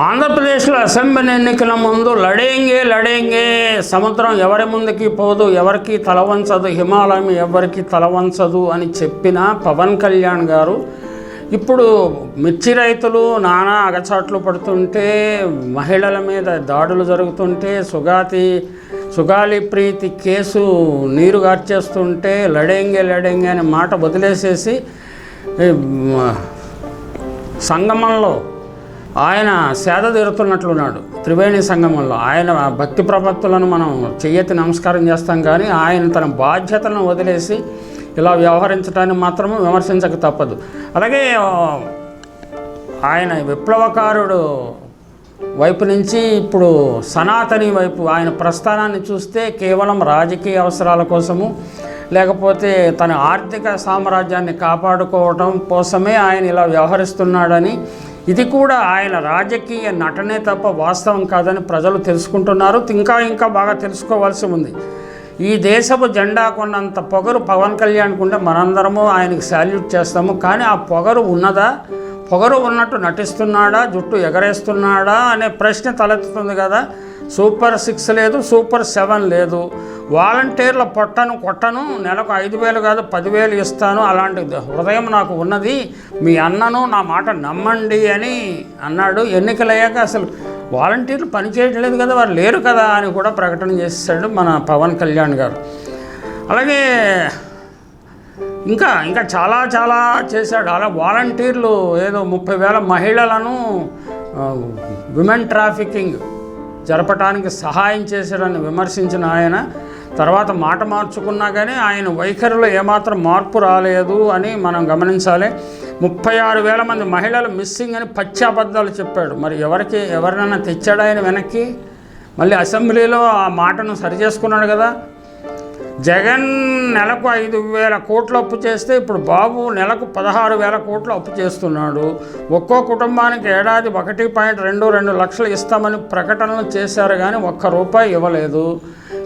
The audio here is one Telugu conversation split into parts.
ఆంధ్రప్రదేశ్లో అసెంబ్లీ ఎన్నికల ముందు లడేంగే లడేంగే. సముద్రం ఎవరి ముందుకి పోదు ఎవరికి తల వంచదు హిమాలయం ఎవరికి తల వంచదు అని చెప్పిన పవన్ కళ్యాణ్ గారు ఇప్పుడు మిర్చి రైతులు నానా అగచాట్లు పడుతుంటే మహిళల మీద దాడులు జరుగుతుంటే సుగాతి సుగాలి ప్రీతి కేసు నీరు గార్చేస్తుంటే లడేంగే లడేంగే అనే మాట వదిలేసేసి సంగమంలో ఆయన సేద తీరుతున్నట్లున్నాడు. త్రివేణి సంగమంలో ఆయన భక్తి ప్రపత్తులను మనం చెయ్యతి నమస్కారం చేస్తాం కానీ ఆయన తన బాధ్యతలను వదిలేసి ఇలా వ్యవహరించడాన్ని మాత్రము విమర్శించక తప్పదు. అలాగే ఆయన విప్లవకారుడు వైపు నుంచి ఇప్పుడు సనాతని వైపు ఆయన ప్రస్థానాన్ని చూస్తే కేవలం రాజకీయ అవసరాల కోసము లేకపోతే తన ఆర్థిక సామ్రాజ్యాన్ని కాపాడుకోవటం కోసమే ఆయన ఇలా వ్యవహరిస్తున్నాడని ఇది కూడా ఆయన రాజకీయ నటనే తప్ప వాస్తవం కాదని ప్రజలు తెలుసుకుంటున్నారు. ఇంకా ఇంకా బాగా తెలుసుకోవాల్సి ఉంది. ఈ దేశపు జెండా కొన్నంత పొగరు పవన్ కళ్యాణ్ ఉంటే మనందరము ఆయనకి శాల్యూట్ చేస్తాము. కానీ ఆ పొగరు ఉన్నదా? పొగరు ఉన్నట్టు నటిస్తున్నాడా? జుట్టు ఎగరేస్తున్నాడా? అనే ప్రశ్న తలెత్తుతుంది కదా. సూపర్ సిక్స్ లేదు సూపర్ సెవెన్ లేదు. వాలంటీర్ల పొట్టను కొట్టను నెలకు ఐదు వేలు కాదు పదివేలు ఇస్తాను అలాంటి హృదయం నాకు ఉన్నది. మీ అన్నను నా మాట నమ్మండి అని అన్నాడు. ఎన్నికలయ్యాక అసలు వాలంటీర్లు పనిచేయట్లేదు కదా వారు లేరు కదా అని కూడా ప్రకటన చేశాడు మన పవన్ కళ్యాణ్ గారు. అలాగే ఇంకా ఇంకా చాలా చాలా చేశాడు. అలా వాలంటీర్లు ఏదో ముప్పై వేల మహిళలను విమెన్ ట్రాఫికింగ్ జరపటానికి సహాయం చేశాడని విమర్శించిన ఆయన. తర్వాత మాట మార్చుకున్నా కానీ ఆయన వైఖరిలో ఏమాత్రం మార్పు రాలేదు అని మనం గమనించాలి. ముప్పై ఆరు వేల మంది మహిళలు మిస్సింగ్ అని పచ్చాబద్ధాలు చెప్పాడు. మరి ఎవరికి ఎవరినైనా తెచ్చాడు ఆయన వెనక్కి? మళ్ళీ అసెంబ్లీలో ఆ మాటను సరి చేసుకున్నాడు కదా. జగన్ నెలకు ఐదు వేల కోట్లు అప్పు చేస్తే ఇప్పుడు బాబు నెలకు పదహారు వేల కోట్లు అప్పు చేస్తున్నాడు. ఒక్కో కుటుంబానికి ఏడాది ఒకటి పాయింట్ రెండు రెండు లక్షలు ఇస్తామని ప్రకటనలు చేశారు కానీ ఒక్క రూపాయి ఇవ్వలేదు.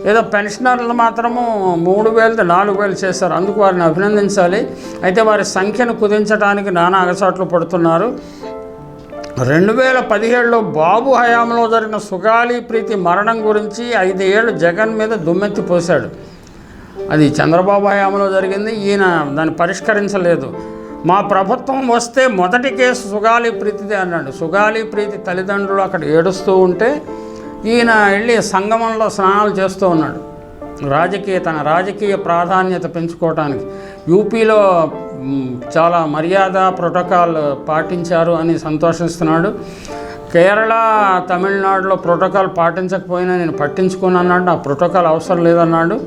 ఏదో పెన్షనర్లు మాత్రము మూడు వేలు నాలుగు వేలు చేశారు. అందుకు వారిని అభినందించాలి. అయితే వారి సంఖ్యను కుదించడానికి నానా అగచాట్లు పడుతున్నారు. రెండు వేల పదిహేడులో బాబు హయాంలో జరిగిన సుగాలి ప్రీతి మరణం గురించి ఐదేళ్ళు జగన్ మీద దుమ్మెత్తి పోశాడు. అది చంద్రబాబు హయాంలో జరిగింది. ఈయన దాన్ని పరిష్కరించలేదు. మా ప్రభుత్వం వస్తే మొదటి కేసు సుగాలి ప్రీతిదే అన్నాడు. సుగాలి ప్రీతి తల్లిదండ్రులు అక్కడ ఏడుస్తూ ఉంటే ఈయన వెళ్ళి సంగమంలో స్నానాలు చేస్తూ ఉన్నాడు. రాజకీయ తన రాజకీయ ప్రాధాన్యత పెంచుకోవటానికి. యూపీలో చాలా మర్యాద ప్రోటోకాల్ పాటించారు అని సంతోషిస్తున్నాడు. కేరళ తమిళనాడులో ప్రోటోకాల్ పాటించకపోయినా నేను పట్టించుకుని అన్నాడు. నా ప్రోటోకాల్ అవసరం లేదన్నాడు.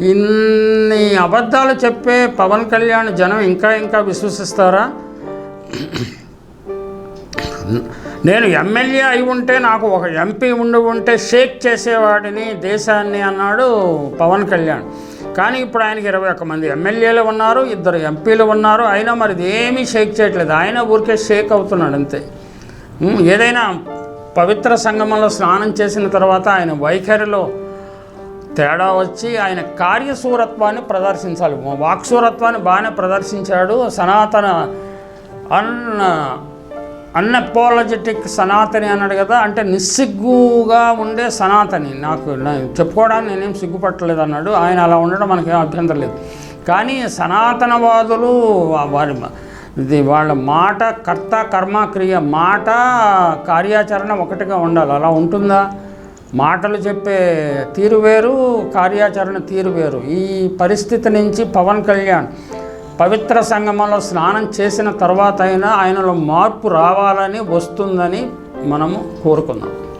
ఇన్ని అబద్ధాలు చెప్పే పవన్ కళ్యాణ్ జనం ఇంకా ఇంకా విశ్వసిస్తారా? నేను ఎమ్మెల్యే అయి ఉంటే నాకు ఒక ఎంపీ ఉండి ఉంటే షేక్ చేసేవాడిని దేశాన్ని అన్నాడు పవన్ కళ్యాణ్. కానీ ఇప్పుడు ఆయనకి ఇరవై ఒక్క మంది ఎమ్మెల్యేలు ఉన్నారు ఇద్దరు ఎంపీలు ఉన్నారు. అయినా మరి ఏమీ షేక్ చేయట్లేదు. ఆయన ఊరికే షేక్ అవుతున్నాడు అంతే. ఏదైనా పవిత్ర సంగమంలో స్నానం చేసిన తర్వాత ఆయన వైఖరిలో తేడా వచ్చి ఆయన కార్యశూరత్వాన్ని ప్రదర్శించాలి. వాక్సూరత్వాన్ని బాగానే ప్రదర్శించాడు. సనాతన అన్న అన్అపాలజెటిక్ సనాతని అన్నాడు కదా అంటే నిస్సిగ్గుగా ఉండే సనాతని. నాకు చెప్పుకోవడానికి నేనేం సిగ్గుపట్టలేదు అన్నాడు. ఆయన అలా ఉండడం మనకేం అభ్యంతరం లేదు. కానీ సనాతనవాదులు వారి ఇది వాళ్ళ మాట కర్త కర్మ క్రియ మాట కార్యాచరణ ఒకటిగా ఉండాలి. అలా ఉంటుందా? మాటలు చెప్పే తీరు వేరు కార్యాచరణ తీరు వేరు. ఈ పరిస్థితి నుంచి పవన్ కళ్యాణ్ పవిత్ర సంగమంలో స్నానం చేసిన తర్వాత అయినా ఆయనలో మార్పు రావాలని వస్తుందని మనము కోరుకున్నాం.